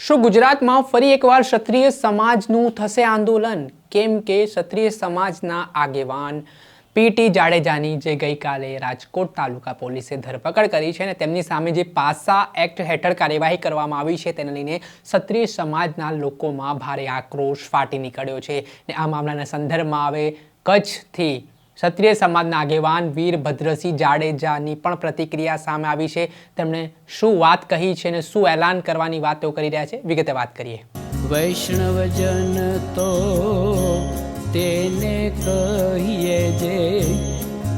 શું ગુજરાતમાં ફરી એકવાર ક્ષત્રિય સમાજનું થશે આંદોલન? કેમ કે ક્ષત્રિય સમાજના આગેવાન પીટી જાડેજાની જે ગઈકાલે રાજકોટ તાલુકા પોલીસે ધરપકડ કરી છે અને તેમની સામે જે પાસા એક્ટ હેઠળ કાર્યવાહી કરવામાં આવી છે, તેને લઈને ક્ષત્રિય સમાજના લોકોમાં ભારે આક્રોશ ફાટી નીકળ્યો છે. ને આ મામલાના સંદર્ભમાં હવે કચ્છથી ક્ષત્રિય સમાજના આગેવાન વીરભદ્રસિંહ જાડેજાની પણ પ્રતિક્રિયા સામે આવી છે. તેમણે શું વાત કહી છે અને શું એલાન કરવાની વાત કરી રહ્યા છે? વિગતે વાત કરીએ. વૈષ્ણવજન તો તેને કહીએ જે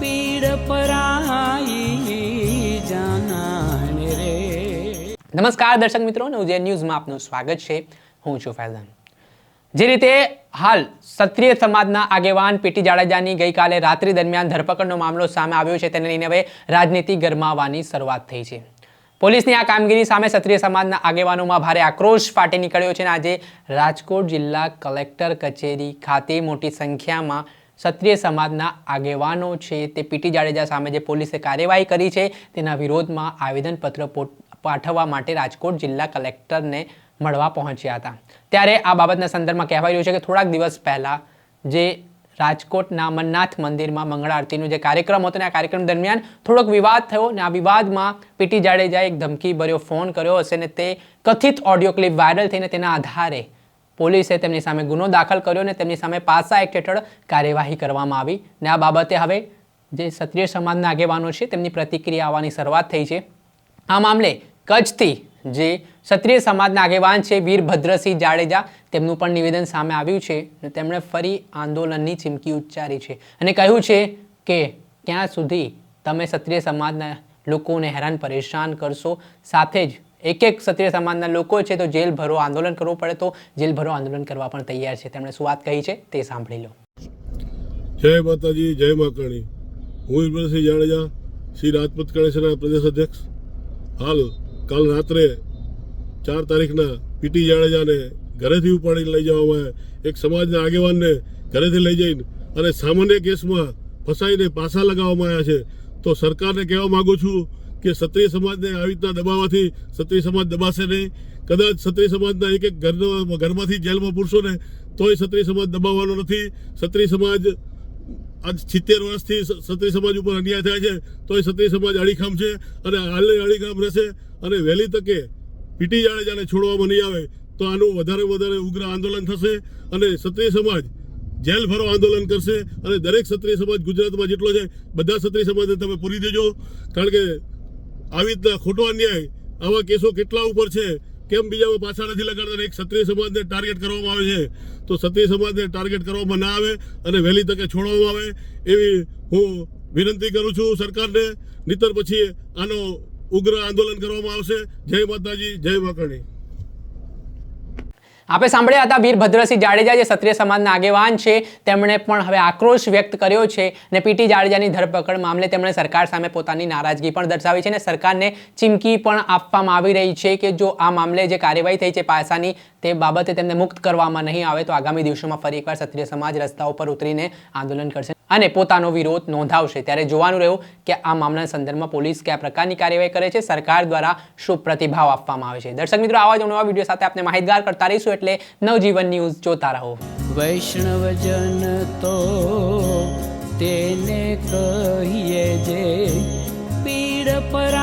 પીડ પરાઈ જાનાને રે. નમસ્કાર દર્શક મિત્રો ઉજ્જૈન ન્યૂઝમાં આપનું સ્વાગત છે. હું છું ફૈઝાન. જે રીતે હાલ ક્ષત્રિય સમાજના આગેવાન પીટી જાડેજાની ગઈકાલે રાત્રિ દરમિયાન ધરપકડનો મામલો સામે આવ્યો છે, તેને લઈને હવે રાજનીતિ ગરમાવાની શરૂઆત થઈ છે. પોલીસની આ કામગીરી સામે ક્ષત્રિય સમાજના આગેવાનોમાં ભારે આક્રોશ ફાટી નીકળ્યો છે અને આજે રાજકોટ જિલ્લા કલેક્ટર કચેરી ખાતે મોટી સંખ્યામાં ક્ષત્રિય સમાજના આગેવાનો છે તે પીટી જાડેજા સામે જે પોલીસે કાર્યવાહી કરી છે, તેના વિરોધમાં આવેદનપત્ર પાઠવવા માટે રાજકોટ જિલ્લા કલેક્ટરને મળવા પહોંચ્યા હતા. ત્યારે આ બાબતના સંદર્ભમાં કહેવાય રહ્યું છે કે થોડાક દિવસ પહેલાં જે રાજકોટના અમરનાથ મંદિરમાં મંગળા આરતીનો જે કાર્યક્રમ હતો ને આ કાર્યક્રમ દરમિયાન થોડોક વિવાદ થયો ને આ વિવાદમાં પીટી જાડેજાએ એક ધમકી ભર્યો, ફોન કર્યો હશે ને તે કથિત ઓડિયો ક્લિપ વાયરલ થઈને તેના આધારે પોલીસે તેમની સામે ગુનો દાખલ કર્યો ને તેમની સામે પાસા એક્ટ હેઠળ કાર્યવાહી કરવામાં આવી. ને આ બાબતે હવે જે ક્ષત્રિય સમાજના આગેવાનો છે તેમની પ્રતિક્રિયા આવવાની શરૂઆત થઈ છે. આ મામલે કચ્છથી જે ક્ષત્રિય સમાજના આગેવાન છે વીરભદ્રસિંહ જાડેજા. તેમનું પણ નિવેદન સામે આવ્યું છે તેમણે ફરી આંદોલનની ચીમકી ઉચ્ચારી છે. અને કહ્યું છે કે ક્યાં સુધી તમે ક્ષત્રિય સમાજના લોકોને હેરાન પરેશાન કરશો? સાથે જ એક એક ક્ષત્રિય સમાજના લોકો છે તો જેલ ભરો આંદોલન કરવું પડે તો જેલ ભરો આંદોલન કરવા પણ તૈયાર છે. તેમણે શું વાત કહી છે તે સાંભળી લો. જય માતાજી, જય મા હું ઇન્દ્રસિંહ જાડેજા, શ્રી રાજપૂત કણેશના પ્રદેશ અધ્યક્ષ. હાલ કાલ રાત્રે ચાર તારીખના પીટી જાડેજાને ઘરેથી ઉપાડીને લઈ જવામાં આવ્યા એક સમાજના આગેવાનને ઘરેથી લઈ જઈને અને સામાન્ય કેસમાં ફસાઈને પાસા લગાવવામાં આવ્યા છે. તો સરકારને કહેવા માગું છું કે ક્ષત્રિય સમાજને આવી રીતના દબાવવાથી ક્ષત્રિય સમાજ દબાશે નહીં. કદાચ ક્ષત્રિય સમાજના એક એક ઘરનો ઘરમાંથી જેલમાં પૂરશો ને તોય ક્ષત્રિય સમાજ દબાવવાનો નથી. ક્ષત્રિય સમાજ આજ સિત્તેર વર્ષથી ક્ષત્રિય સમાજ ઉપર અન્યાય થાય છે, તોય ક્ષત્રિય સમાજ અડીખામ છે અને હાલે અડીખામ રહેશે. અને વહેલી તકે પીટી જાડેજાને છોડવામાં નહીં આવે, તો આનું વધારે વધારે ઉગ્ર આંદોલન થશે અને ક્ષત્રિય સમાજ જેલ ભરો આંદોલન કરશે અને દરેક ક્ષત્રિય સમાજ ગુજરાતમાં જેટલો છે, બધા ક્ષત્રિય સમાજને તમે પૂરી દેજો. કારણ કે આવી રીતના ખોટો અન્યાય, આવા કેસો કેટલા ઉપર છે, કેમ બીજામાં પાછા નથી લગાડતા એક ક્ષત્રિય સમાજને ટાર્ગેટ કરવામાં આવે છે? તો ક્ષત્રિય સમાજને ટાર્ગેટ કરવામાં ના આવે અને વહેલી તકે છોડવામાં આવે એવી હું વિનંતી કરું છું સરકારને. નહીતર પછી આનો ઉગ્ર આંદોલન કરવામાં આવશે. જય માતાજી, જય માકણી આપણે સાંભળ્યા હતા વીરભદ્રસિંહ જાડેજા જે ક્ષત્રિય સમાજના આગેવાન છે. તેમણે પણ હવે આક્રોશ વ્યક્ત કર્યો છે અને પીટી જાડેજાની ધરપકડ મામલે તેમણે સરકાર સામે પોતાની નારાજગી પણ દર્શાવી છે અને સરકારને ચીમકી પણ આપવામાં આવી રહી છે કે જો આ મામલે જે કાર્યવાહી થઈ છે પાસાની તે બાબતે તેમને મુક્ત કરવામાં નહીં આવે તો આગામી દિવસોમાં ફરી એકવાર ક્ષત્રિય સમાજ રસ્તાઓ પર ઉતરીને આંદોલન કરશે. અને પોતાનો વિરોધ નોંધાવશે. ત્યારે જોવાનું રહ્યું કે આ મામલાના સંદર્ભમાં પોલીસ કયા પ્રકારની કાર્યવાહી કરે છે. સરકાર દ્વારા શું પ્રતિભાવ આપવામાં આવે છે. દર્શક મિત્રો, આવા જ નવા વીડિયો સાથે આપણે માહિતગાર કરતા રહીશું એટલે નવજીવન ન્યૂઝ જોતા રહો. વૈષ્ણવજન તો તેને કહીએ જે પીડ પરાઈ